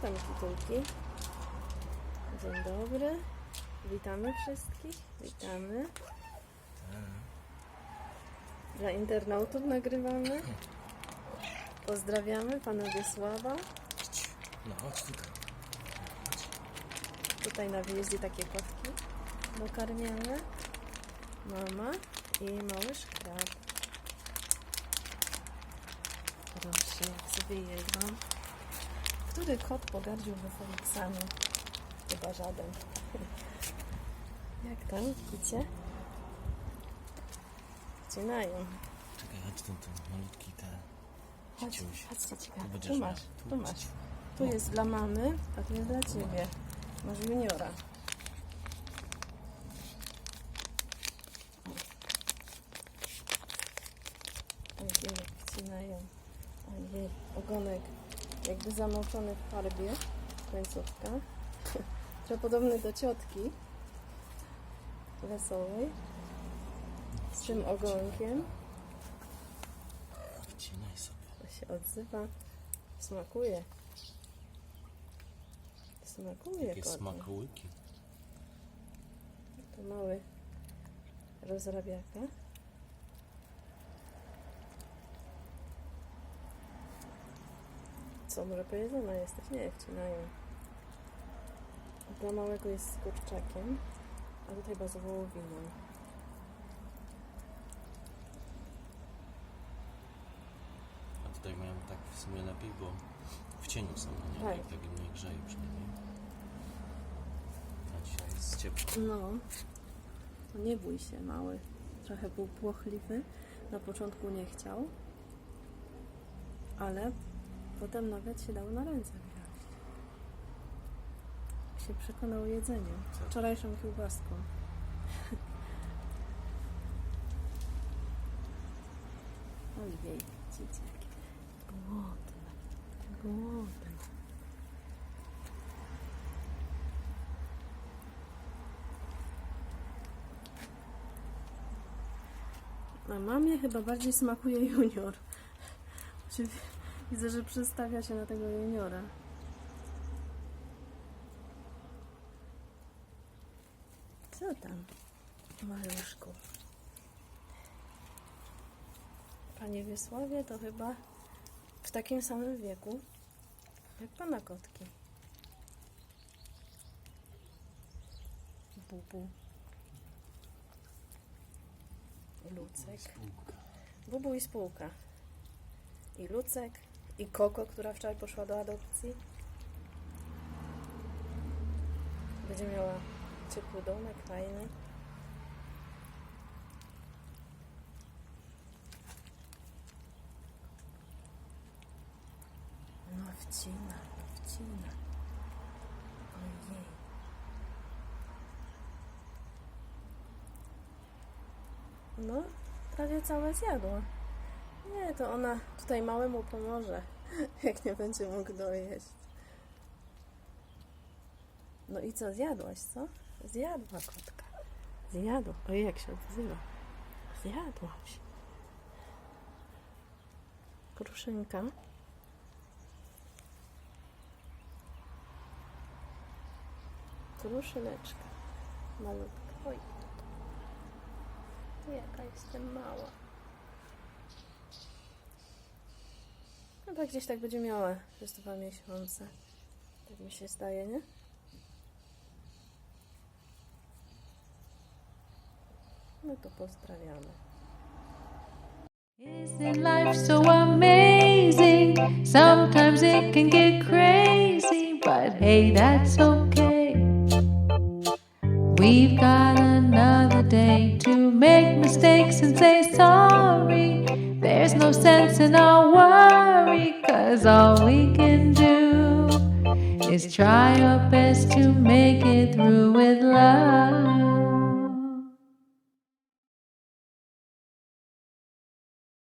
Co tam kitulki? Dzień dobry. Witamy wszystkich. Witamy. Dla internautów nagrywamy. Pozdrawiamy pana Wiesława. No chodź tutaj. Tutaj na wyjeździe takie kotki dokarmiamy. Mama i mały szkrab. Proszę, jak sobie jedzą. Który kot pogardziłby Feliksami? Chyba żaden. Jak tam? Widzicie? Wcinają. Czekaj, chodź ten, ten malutki ten. Chodź, Ciuś. ciekawe. Tu masz, Tu masz. Tu jest dla mamy, a tu jest dla ciebie. Masz juniora. Ojej, wcinają. Ojej, ogonek jakby zamoczony w farbie. Końcówka. Trochę podobny do ciotki. Wesołej. Z tym ogonkiem. Wcinaj sobie. To się odzywa. Smakuje. Smakuje Jakie kotek. smakołyki. To mały rozrabiaka. Co, może pojedzona jesteś? Nie, wcinają. Dla małego jest z kurczakiem, a tutaj bazą wołowiną. A tutaj mają tak w sumie lepiej, bo w cieniu są, no nie? Tak. Tak im nie grzeje przynajmniej. A dzisiaj jest ciepło. No, to nie bój się, mały. Trochę był płochliwy. Na początku nie chciał, ale potem nawet się dał na ręce wziąć. Się przekonał jedzeniem. Co? Wczorajszą kiełbaską. Ojej, widzicie, jakie głodne, głodne. A mamie chyba bardziej smakuje junior. Czy- Widzę, że przestawia się na tego juniora. Co tam, maluszku? Panie Wiesławie to chyba w takim samym wieku jak pana kotki. Bubu. Lucek. Spółka. Bubu i spółka. I Lucek, i Koko, która wczoraj poszła do adopcji. Będzie miała ciepły domek, fajny. No wcina, wcina. Ojej. No, prawie całe zjadła. Nie, to ona tutaj małemu pomoże, jak nie będzie mógł dojeść. No i co, zjadłaś, co? Zjadła kotka. Zjadła. Ojej, jak się odzywa. Zjadłaś. Kruszynka. Kruszyneczka. Malutka. Oj. Jaka jestem mała. Chyba gdzieś tak będzie miała przez dwa miesiące. Tak mi się nie? No to pozdrawiamy. Isn't life so amazing? Sometimes it can get crazy, but hey, that's okay. We've got another day to make mistakes and say sorry. There's no sense in our worry, cause all we can do is try our best to make it through with love.